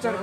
Gracias.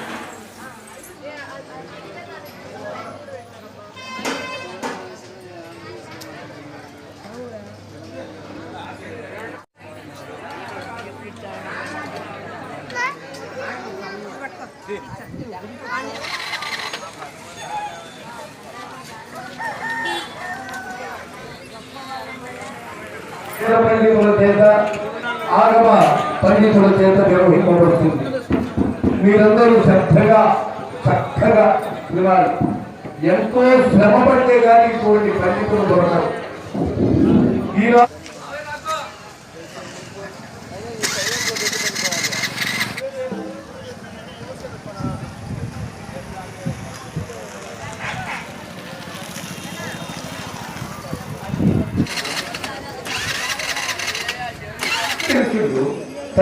శాస్త్ర పండితుల చేత ఆగమ పండితుల చేత నిర్వహింపబడుతుంది మీరందరూ శ్రద్ధగా చక్కగా వినాలి. ఎంతో శ్రమ పడితే కానీ ఇటువంటి పండితులు దొరకరు ఈరోజు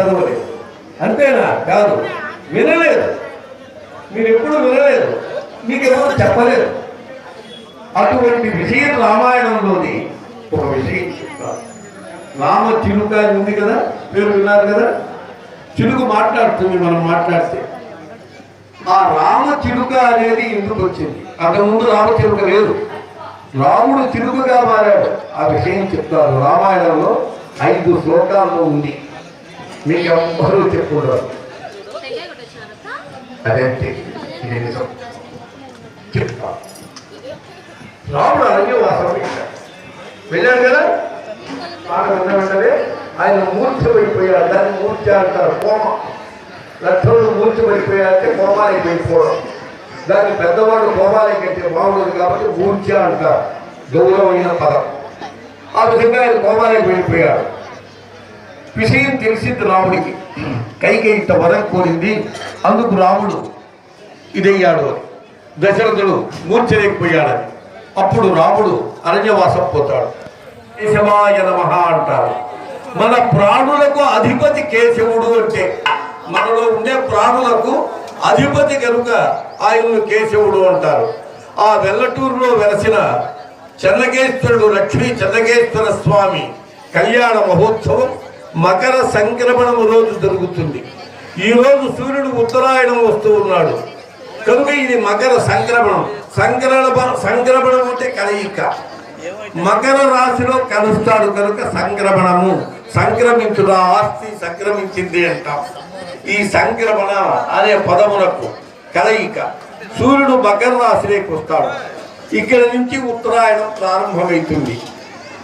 చదవలేదు. అంతేనా? కాదు. వినలేదు. మీరు ఎప్పుడు వినలేదు. మీకు ఎవరు చెప్పలేదు. అటువంటి విషయం రామాయణంలోని ఒక విషయం రామ చిలుక అని ఉంది కదా? మీరు విన్నారు కదా? చిలుకు మాట్లాడుతుంది మనం మాట్లాడితే. ఆ రామ చిలుక అనేది ఎందుకు వచ్చింది? అంతకుముందు రామ చిలుక లేదు. రాముడు చిలుకగా మారాడు. ఆ విషయం చెప్తారు రామాయణంలో ఐదు శ్లోకాల్లో ఉంది. మీకు ఎవ్వరూ చెప్పుకుంటారు అదేంటి? ఇది నిజం. చెప్తా. రాముడు అరణ్యవాసం వెళ్ళాడు వెళ్ళాడు కదా? మాట విన్న ఆయన మూర్ఛపడిపోయాడు దాన్ని మూర్ఛ అంటారు. కోమ. లక్షణుడు మూర్ఛపడిపోయాడంటే కోమాలకి వెళ్ళిపోవడం. దాన్ని పెద్దవాడు కోమాలకి కట్టే బాగుండదు కాబట్టి మూర్ఛ అంటారు. గౌరవమైన పదం. ఆ విధంగా ఆయన కోమాలకి వెళ్ళిపోయాడు. విషయం తెలిసింది రాముడికి. కైకేయిట వరం కోరింది. అందుకు రాముడు ఇదయ్యాడు దశరథుడు మూర్చలేకపోయాడని అప్పుడు రాముడు అరణ్యవాసం పోతాడు కేశవాయ నమః అంటారు. మన ప్రాణులకు అధిపతి కేశవుడు అంటే మనలో ఉండే ప్రాణులకు అధిపతి కనుక ఆయన్ను కేశవుడు అంటారు. ఆ వెల్లటూరులో వెలసిన చెన్నకేశ్వరుడు లక్ష్మీ చెన్నకేశ్వర స్వామి కళ్యాణ మహోత్సవం మకర సంక్రమణము రోజు జరుగుతుంది. ఈ రోజు సూర్యుడు ఉత్తరాయణం వస్తూ ఉన్నాడు. కనుక ఇది మకర సంక్రమణం. సంక్రమణ సంక్రమణం అంటే కలయిక. మకర రాశిలో కలుస్తాడు కనుక సంక్రమణము. సంక్రమించుట ఆస్తి సంక్రమించింది అంటాం. ఈ సంక్రమణ అనే పదమునకు కలయిక. సూర్యుడు మకర రాశిలోకి వస్తాడు. ఇక్కడ నుంచి ఉత్తరాయణం ప్రారంభమవుతుంది.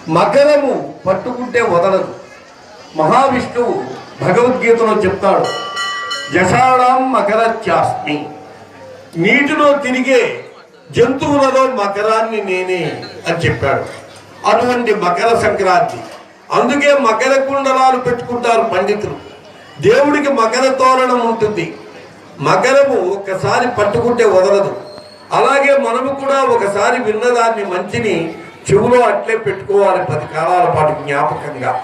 మకరము పట్టుకుంటే వదలదు. మహావిష్ణువు భగవద్గీతలో చెప్తాడు జషాళం మకరత్యాస్మి. నీటిలో తిరిగే జంతువులలో మకరాన్ని నేనే అని చెప్పాడు. అటువంటి మకర సంక్రాంతి. అందుకే మకర కుండలాలు పెట్టుకుంటారు పండితులు. దేవుడికి మకర తోరణం ఉంటుంది. మకరము ఒకసారి పట్టుకుంటే వదలదు. అలాగే మనము కూడా ఒకసారి విన్నదాన్ని మంచిని చెవులో అట్లే పెట్టుకోవాలి పది కాలాల పాటు జ్ఞాపకంగా.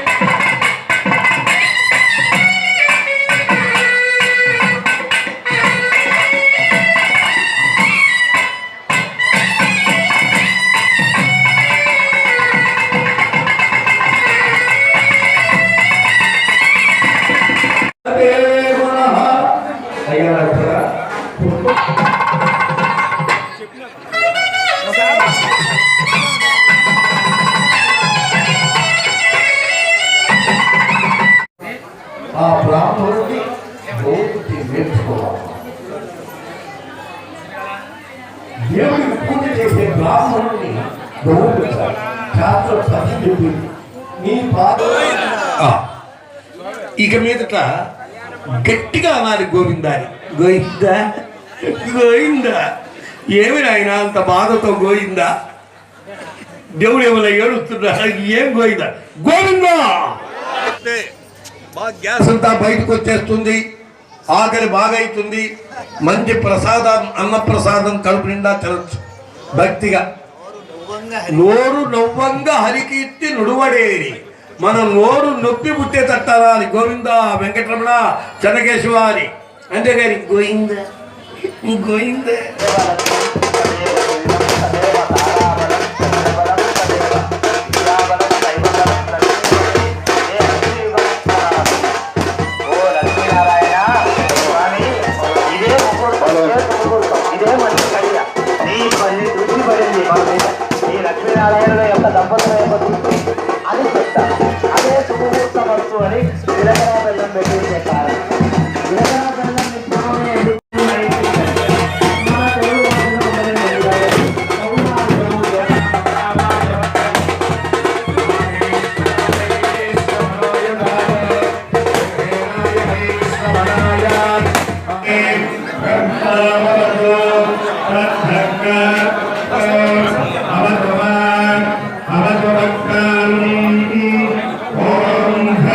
గౌరవించాలి శాస్త్రం సత్యం చెప్పింది నీ బాధ ఆ, ఇక మీదట గట్టిగా అనాలి గోవిందాని గోవిందా? గోవిందా? ఏమి నాయన అంత బాధతో గోవిందా? దేవుడు ఏమైనా ఏడుస్తున్నా ఏం గోవిందా? గోవిందా! గ్యాస్ అంతా బయటకు వచ్చేస్తుంది ఆకలి బాగా అవుతుంది మంచి ప్రసాదం అన్న ప్రసాదం కడుపు నిండా తినచ్చు. భక్తిగా. నోరు నవ్వంగా హరికీర్తి నుడువడేరి. మన నోరు నొప్పి పుట్టే తట్టాలి గోవింద వెంకటరమణ చెన్నకేశవ అని అంతేగాని గోవింద గోవింద. ఇదే మంచి ఈ యొక్క దంపతుల యొక్క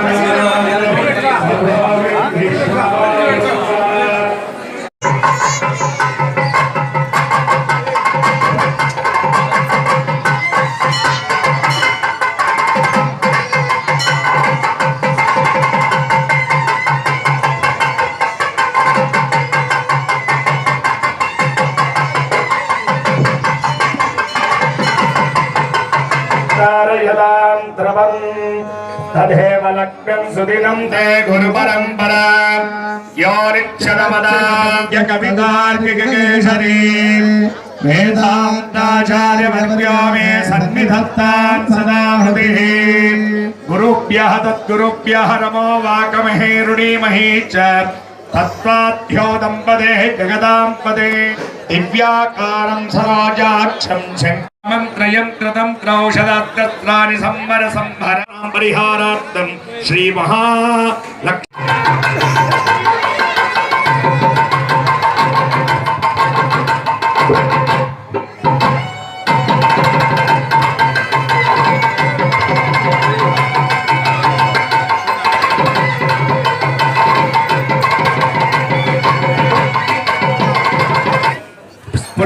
Спасибо. कारयताम् तदेव लक्ष्यम् सुदिनम् ते गुरुपरम्परा। योनिक्षणपदाब्जकवितार्किकेशरी वेदान्ताचार्यभक्त्यो मे सन्निधत्तान् सदा हृदिः। गुरुभ्यः तद्गुरुभ्यः नमो वाकमहे रुणीमहे च। तत्त्वाध्यो दम्पतेः जगदाम्पते। दिव्याकारं सराजाक्षं शङ्कर సరాజాక్షం శంకరం త్రయం కృతం త్రౌషధాత్రాని సంవర సంహర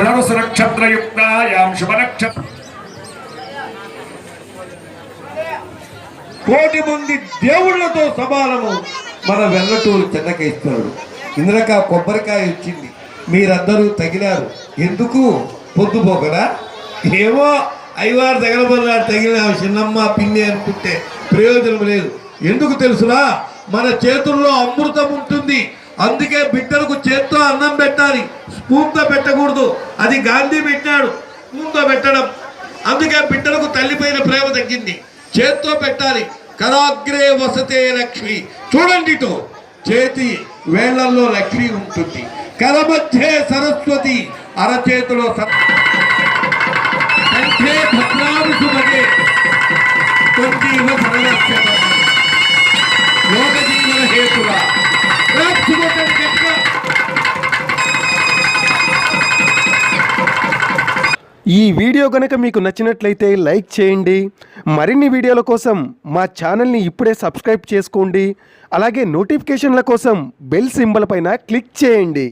పరిహారార్థం నక్షత్రయుక్త శుభ నక్షత్ర కోటి మంది దేవుళ్ళతో సమానము మన వెల్లటూరు చెన్నకేశ్వరుడు. ఇంద్రక కొబ్బరికాయ వచ్చింది మీరందరూ తగిలారు. ఎందుకు? పొద్దుపోకరా ఏమో అయ్యవారు తగలబోతున్నారు తగిలిన చిన్నమ్మ పిన్ని అనుకుంటే ప్రయోజనం లేదు. ఎందుకు తెలుసునా మన చేతుల్లో అమృతం ఉంటుంది. అందుకే బిడ్డలకు చేత్తో అన్నం పెట్టాలి. స్పూన్తో పెట్టకూడదు. అది గాంధీ పెట్టాడు స్పూన్తో పెట్టడం. అందుకే బిడ్డలకు తల్లిపైన ప్రేమ తగ్గింది. చేత్తో పెట్టాలి. కరాగ్రే వసతే లక్ష్మి. చూడండి చేతి వేళ్ళలో లక్ష్మి ఉంటుంది. కరమధ్యే సరస్వతి అరచేతిలో సర- ఈ వీడియో కనుక మీకు నచ్చినట్లయితే లైక్ చేయండి. మరిన్ని వీడియోల కోసం మా ఛానల్ని ఇప్పుడే సబ్స్క్రైబ్ చేసుకోండి. అలాగే నోటిఫికేషన్ల కోసం బెల్ సింబల్ పైన క్లిక్ చేయండి.